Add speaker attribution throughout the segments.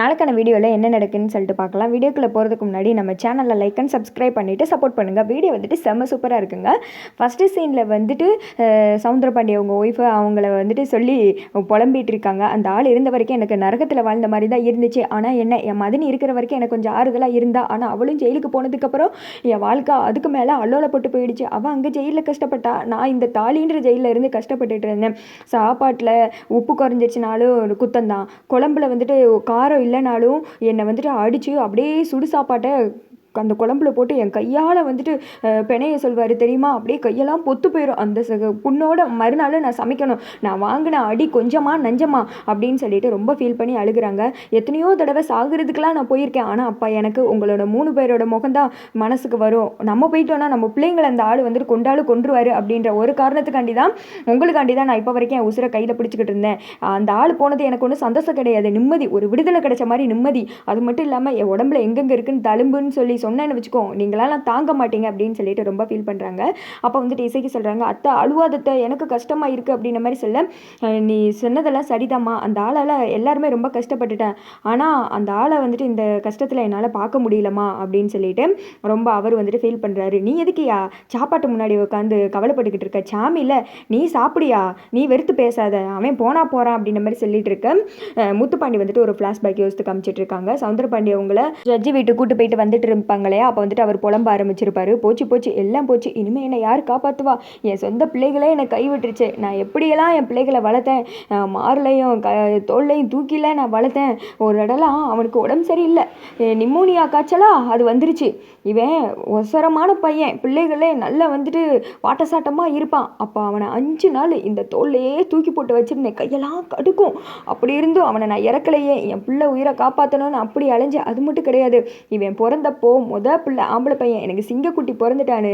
Speaker 1: நாளைக்கான வீடியோவில் என்ன நடக்குன்னு சொல்லிட்டு பார்க்கலாம். வீடியோக்குள்ளே போகிறதுக்கு முன்னாடி நம்ம சேனலில் லைக் அண்ட் சப்ஸ்கிரைப் பண்ணிவிட்டு சப்போர்ட் பண்ணுங்கள் வீடியோ வந்துட்டு செம்ம சூப்பராக இருக்குங்க. ஃபஸ்ட்டு சீனில் வந்துட்டு சவுந்தரபாண்டிய அவங்க ஒய்ஃபு அவங்கள வந்துட்டு சொல்லி புலம்பிகிட்டு இருக்காங்க. அந்த ஆள் இருந்த வரைக்கும் எனக்கு நரகத்தில் வாழ்ந்த மாதிரி தான் இருந்துச்சு. ஆனால் என்ன என் மதினி இருக்கிற வரைக்கும் எனக்கு கொஞ்சம் ஆறுதலாக இருந்தா ஆனால் அவளும் ஜெயிலுக்கு போனதுக்கப்புறம் என் வாழ்க்கை அதுக்கு மேலே அல்லோலப்பட்டு போயிடுச்சு. அவள் அங்கே ஜெயிலில் கஷ்டப்பட்டா நான் இந்த தாலின்ற ஜெயிலில் இருந்து கஷ்டப்பட்டுட்டு இருந்தேன். சாப்பாட்டில் உப்பு குறைஞ்சிருச்சுனாலும் ஒரு குத்தம் தான் குழம்புல வந்துட்டு காரம் இல்லைனாலும் என்னை வந்துட்டு அடித்து அப்படியே சுடு சாப்பாட்டை அந்த குழம்புல போட்டு என் கையால் வந்துட்டு பிணைய சொல்வார் தெரியுமா? அப்படியே கையெல்லாம் பொத்து போயிடும் அந்த புண்ணோட மறுநாள் நான் சமைக்கணும். நான் வாங்கின அடி கொஞ்சமா நஞ்சமா அப்படின்னு சொல்லிட்டு ரொம்ப ஃபீல் பண்ணி அழுகுறாங்க. எத்தனையோ தடவை சாகிறதுக்கெலாம் நான் போயிருக்கேன். ஆனால் அப்பா எனக்கு உங்களோட மூணு பேரோட முகம்தான் மனசுக்கு வரும். நம்ம போயிட்டோன்னா நம்ம பிள்ளைங்களை அந்த ஆள் வந்துட்டு கொண்டாலும் கொன்றுவார் அப்படின்ற ஒரு காரணத்துக்காண்டி தான் உங்களுக்காண்டி தான் நான் இப்போ வரைக்கும் என் உசுரை கையில் பிடிச்சிக்கிட்டு இருந்தேன். அந்த ஆள் போனது எனக்கு ஒன்றும் சந்தோஷம் கிடையாது. நிம்மதி ஒரு விடுதலை கிடைச்ச மாதிரி நிம்மதி. அது மட்டும் இல்லாமல் என் உடம்புல எங்கெங்கே இருக்குன்னு தழும்புன்னு சொல்லி சொன்னேன்னு வச்சுக்கோ நீங்களாம் தாங்க மாட்டீங்க அப்படின்னு சொல்லிட்டு ரொம்ப ஃபீல் பண்ணுறாங்க அப்போ வந்துட்டு இசைக்கு சொல்கிறாங்க அத்தை அழுவாதத்தை எனக்கு கஷ்டமாக இருக்குது அப்படின்ற மாதிரி சொல்ல நீ சொன்னதெல்லாம் சரிதாம்மா. அந்த ஆளால் எல்லாருமே ரொம்ப கஷ்டப்பட்டுட்டேன். ஆனால் அந்த ஆளை வந்துட்டு இந்த கஷ்டத்தில் என்னால் பார்க்க முடியலம்மா அப்படின்னு சொல்லிட்டு ரொம்ப அவர் வந்துட்டு ஃபீல் பண்ணுறாரு நீ எதுக்குயா சாப்பாட்டு முன்னாடி உட்காந்து கவலைப்பட்டுக்கிட்டு இருக்க? சாமியில் நீ சாப்பிடியா? நீ வெறுத்து பேசாத. அவன் போனா போகிறான் அப்படின்ற மாதிரி சொல்லிட்டு இருக்க முத்துப்பாண்டி வந்துட்டு ஒரு ஃப்ளாஷ்பேக் யோசித்து காமிச்சிட்டு இருக்காங்க. சவுந்தரபாண்டி அவங்கள ஜட்ஜி வீட்டு கூட்டு போயிட்டு வந்துட்டு இருப்பாங்க இல்லையா அப்போ வந்துட்டு அவர் புலம்ப ஆரம்பிச்சிருப்பாரு. போச்சு போச்சு எல்லாம் போச்சு. இனிமே என்னை யார் காப்பாற்றுவா என் சொந்த பிள்ளைகளே என்னை கைவிட்டுருச்சு. நான் எப்படியெல்லாம் என் பிள்ளைகளை வளர்த்தேன்? அஹ் மார்லையும் க தோல்லையும் தூக்கில நான் வளர்த்தேன். ஒரு இடலாம் அவனுக்கு உடம்பு சரியில்லை. நிமோனியா காய்ச்சலா? அது வந்துருச்சு. இவன் ஒசரமான பையன். பிள்ளைகளே நல்லா வந்துட்டு வாட்டசாட்டமாக இருப்பான். அப்போ அவனை அஞ்சு நாள் இந்த தோல்லையே தூக்கி போட்டு வச்சுருந்தேன். கையெல்லாம் கடுக்கும். அப்படி இருந்தும் அவனை நான் இறக்கலையே. என் பிள்ளை உயிரை காப்பாற்றணும்னு அப்படி அலைஞ்சு அது மட்டும் கிடையாது. இவன் பிறந்தப்போ முத பிள்ளை ஆம்பளை பையன் எனக்கு சிங்கக்குட்டி பிறந்துட்டான்னு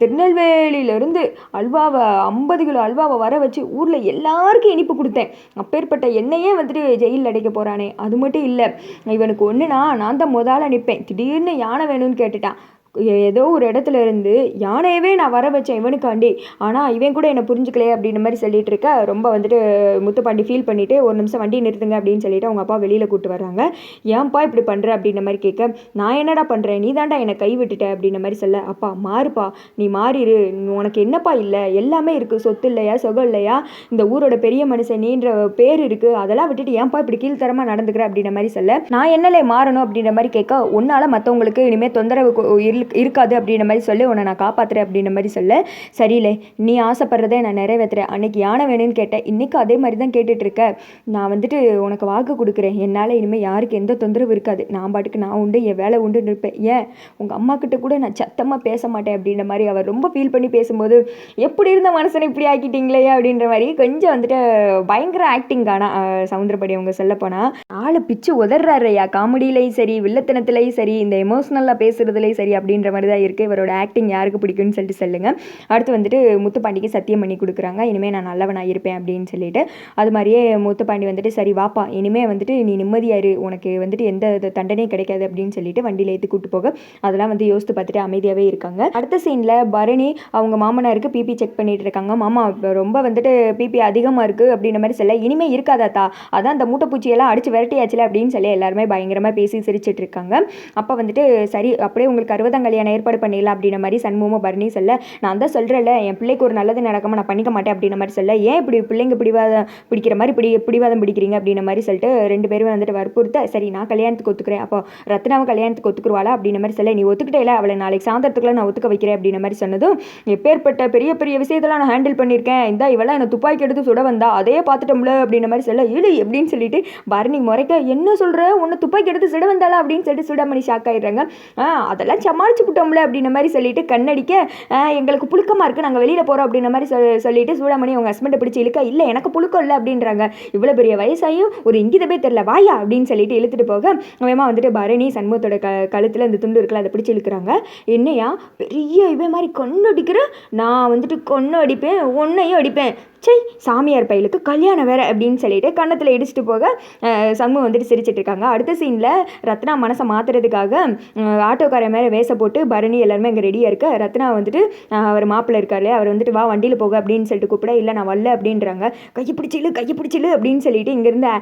Speaker 1: திருநெல்வேலியிலேருந்து அல்வாவை ஐம்பது கிலோ அல்வாவை வர வச்சு ஊரில் எல்லாருக்கும் இனிப்பு கொடுத்தேன். அப்பேற்பட்ட என்னையே வந்துட்டு ஜெயிலில் அடைக்க போகிறானே அது மட்டும் இல்லை இவனுக்கு ஒன்றுனா நான் தான் முதல்ல நிற்பேன் திடீர்னு யானை வேணும்னு கேட்டுட்டான். ஏதோ ஒரு இடத்துல இருந்து யானையவே நான் வர வச்சேன் இவனுக்காண்டி. ஆனால் இவன் கூட என்னை புரிஞ்சுக்கலையே அப்படின்ற மாதிரி சொல்லிட்டு இருக்க. ரொம்ப வந்துட்டு முத்துப்பாண்டி ஃபீல் பண்ணிவிட்டு ஒரு நிமிஷம் வண்டி நிறுத்துங்க அப்படின்னு சொல்லிட்டு அவங்க அப்பா வெளியில் கூப்பிட்டு வர்றாங்க. ஏன்பா இப்படி பண்ணுற அப்படின்ற மாதிரி கேட்க நான் என்னடா பண்ணுறேன் நீ தாண்டா என்னை கை விட்டுட்ட அப்படின்ற மாதிரி சொல்ல அப்பா மாறுப்பா. நீ மாறிடு உனக்கு என்னப்பா இல்லை? எல்லாமே இருக்குது சொத்து இல்லையா? சொகம் இல்லையா? இந்த ஊரோட பெரிய மனுஷன் நீன்ற பேர் இருக்குது அதெல்லாம் விட்டுட்டு ஏன்பா இப்படி கீழ்த்தரமாக நடந்துக்கிற? அப்படின்ற மாதிரி சொல்ல நான் என்னலே மாறணும் அப்படின்ற மாதிரி கேட்க உன்னால் மற்றவங்களுக்கு இனிமேல் தொந்தரவு கு- இரு- இருக்காது அப்படின்ற மாதிரி சொல்லி உன்னை நான் காப்பாற்றுறேன் அப்படின்ற மாதிரி சொல்ல. சரியில்லை நீ ஆசைப்படுறதை நான் நிறைவேற்றுறேன். அன்றைக்கி யானை வேணும்னு கேட்டேன். இன்றைக்கும் அதே மாதிரி தான் கேட்டுட்டு இருக்க நான் வந்துட்டு உனக்கு வாக்கு கொடுக்குறேன். என்னால் இனிமேல் யாருக்கு எந்த தொந்தரவு இருக்காது. நான் பாட்டுக்கு நான் உண்டு என் வேலை உண்டு இருப்பேன் ஏன்? உங்கள் அம்மா கிட்ட கூட நான் சத்தமாக பேச மாட்டேன் அப்படின்ற மாதிரி அவர் ரொம்ப ஃபீல் பண்ணி பேசும்போது எப்படி இருந்த மனசனை இப்படி ஆக்கிட்டீங்களே? அப்படின்ற மாதிரி கொஞ்சம் வந்துட்டு பயங்கர ஆக்டிங் ஆனால் சவுந்தரபடி அவங்க சொல்லப்போனால் ஆளை பிச்சு உதறாரு ஐயா. காமெடியிலையும் சரி வில்லத்தனத்துலேயும் சரி இந்த எமோஷ்னலாக பேசுகிறதுலேயும் சரி அப்படின்ற மாதிரி தான் இருக்குது இவரோட ஆக்டிங் யாருக்கு பிடிக்கும்னு சொல்லிட்டு சொல்லுங்கள் அடுத்து வந்துட்டு முத்துப்பாண்டிக்கு சத்தியம் பண்ணி கொடுக்குறாங்க. இனிமேல் நான் நல்லவனாக இருப்பேன் அப்படின்னு சொல்லிட்டு. அது மாதிரியே முத்துப்பாண்டி வந்துட்டு சரி வாப்பா இனிமேல் வந்துட்டு நீ நிம்மதியாரு உனக்கு வந்துட்டு எந்த தண்டனையும் கிடைக்காது அப்படின்னு சொல்லிட்டு வண்டியில் ஏற்றி கூட்டு போக அதெல்லாம் வந்து யோசித்து பார்த்துட்டு அமைதியாகவே இருக்காங்க. அடுத்த சீனில் பரணி அவங்க மாமனாருக்கு பிபி செக் பண்ணிட்டு இருக்காங்க. மாமா ரொம்ப வந்துட்டு பிபி அதிகமாக இருக்குது அப்படின்ற மாதிரி சொல்ல இனிமேல் இருக்காதாத்தா அதான் அந்த மூட்டைப்பூச்சியெல்லாம் அடிச்சு விரட்டியாச்சுல அப்படின்னு சொல்லி எல்லாருமே பயங்கரமாக பேசி சிரிச்சிட்டு இருக்காங்க. அப்போ வந்துட்டு சரி அப்படியே உங்களுக்கு அறுபதாம் கல்யாணம் ஏற்பாடு பண்ணிடலாம் அப்படின்ற மாதிரி சண்முகமும் பரணி சொல்ல நான் தான் சொல்கிறேன்ல என் பிள்ளைக்கு ஒரு நல்லது நடக்காமல் நான் பண்ணிக்க மாட்டேன் அப்படின்ற மாதிரி சொல்ல ஏன் இப்படி பிள்ளைங்க பிடிவாதம் பிடிக்கிற மாதிரி பிடி பிடிவாதம் பிடிக்கிறீங்க? அப்படின்ற மாதிரி சொல்லிட்டு ரெண்டு பேரும் வந்துட்டு வற்புறுத்த சரி நான் கல்யாணத்துக்கு ஒத்துக்கிறேன். அப்போ ரத்னாவை கல்யாணத்துக்கு ஒத்துக்குருவாளா? அப்படின்ற மாதிரி சொல்ல நீ ஒத்துக்கிட்டே அவளை நாளைக்கு சாயந்தரத்துக்குள்ள நான் ஒத்துக்க வைக்கிறேன். அப்படின்ற மாதிரி சொன்னதும் எப்பேற்பட்ட பெரிய பெரிய விஷயத்தெல்லாம் நான் ஹேண்டில் பண்ணியிருக்கேன். இந்த இவெல்லாம் என்னை துப்பாக்கி எடுத்து சுட வந்தா அதே பார்த்துட்டோம்ல அப்படின்ற மாதிரி சொல்ல இழு எப்படின்னு சொல்லிட்டு பரணி முறைக்க என்ன சொல்கிற உன்னை துப்பாக்கி எடுத்து சுட வந்தாளா? அப்படின்னு சொல்லிட்டு சுடாமணி ஷாக் ஆயிடுறாங்க. ஆ அதெல்லாம் சமாளிச்சு விட்டோம்ல அப்படின்ற மாதிரி சொல்லிட்டு கண்ணடிக்க எங்களுக்கு புழுக்கமாக இருக்குது நாங்கள் வெளியில் போகிறோம் அப்படின்ற மாதிரி சொல் சொல்லிட்டு சூடாமணி அவங்க ஹஸ்பண்டை பிடிச்சி இழுக்க இல்லை எனக்கு புழுக்கம் இல்லை அப்படின்றாங்க. இவ்வளோ பெரிய வயசாயும் ஒரு இங்கிதமே தெரில வாயா? அப்படின்னு சொல்லிட்டு இழுத்துட்டு போக வேமா வந்துட்டு பரணி சண்முகத்தோட க கழுத்தில் இந்த துண்டு இருக்குல்ல அதை பிடிச்சி இழுக்கிறாங்க. என்னையா? பெரிய இவன் மாதிரி கொண்டு அடிக்கிற நான் வந்துட்டு கொன்று அடிப்பேன் ஒன்றையும் அடிப்பேன். சை சாமியார் பையலுக்கு கல்யாணம் வேறு அப்படின்னு சொல்லிட்டு கன்னத்தில் இடிச்சிட்டு போக சண்முகம் வந்துட்டு சிரிச்சிட்டு இருக்காங்க. அடுத்த சீனில் ரத்னா மனசை மாற்றுறதுக்காக அஹ், ஆட்டோக்காரன் மேலே வேச போட்டு பரணி எல்லாருமே அங்கே ரெடியாக இருக்க. ரத்னா வந்துட்டு அவர் மாப்பிள்ளை இருக்கார் இல்லையா? அவர் வந்துட்டு வா வண்டியில் போக அப்படின்னு சொல்லிட்டு கூப்பிட இல்லை நான் வரல அப்படின்றாங்க. கையை பிடிச்சிலு கையை பிடிச்சிலு அப்படின்னு சொல்லிட்டு இங்கேருந்து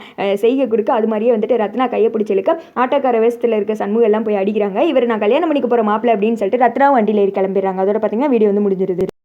Speaker 1: செய்கை கொடுக்க அது மாதிரியே வந்துட்டு ரத்னா கையை பிடிச்சிலுக்க ஆட்டோக்கார வேஷத்தில் இருக்க சண்முகம் எல்லாம் போய் அடிக்கிறாங்க. இவர் நான் கல்யாணம் பண்ணிக்க போகிற மாப்பிள்ளை அப்படின்னு சொல்லிட்டு ரத்னா வண்டியில் ஏறி கிளம்பிடுறாங்க. அதோட பார்த்தீங்கன்னா வீடியோ வந்து முடிஞ்சிருது.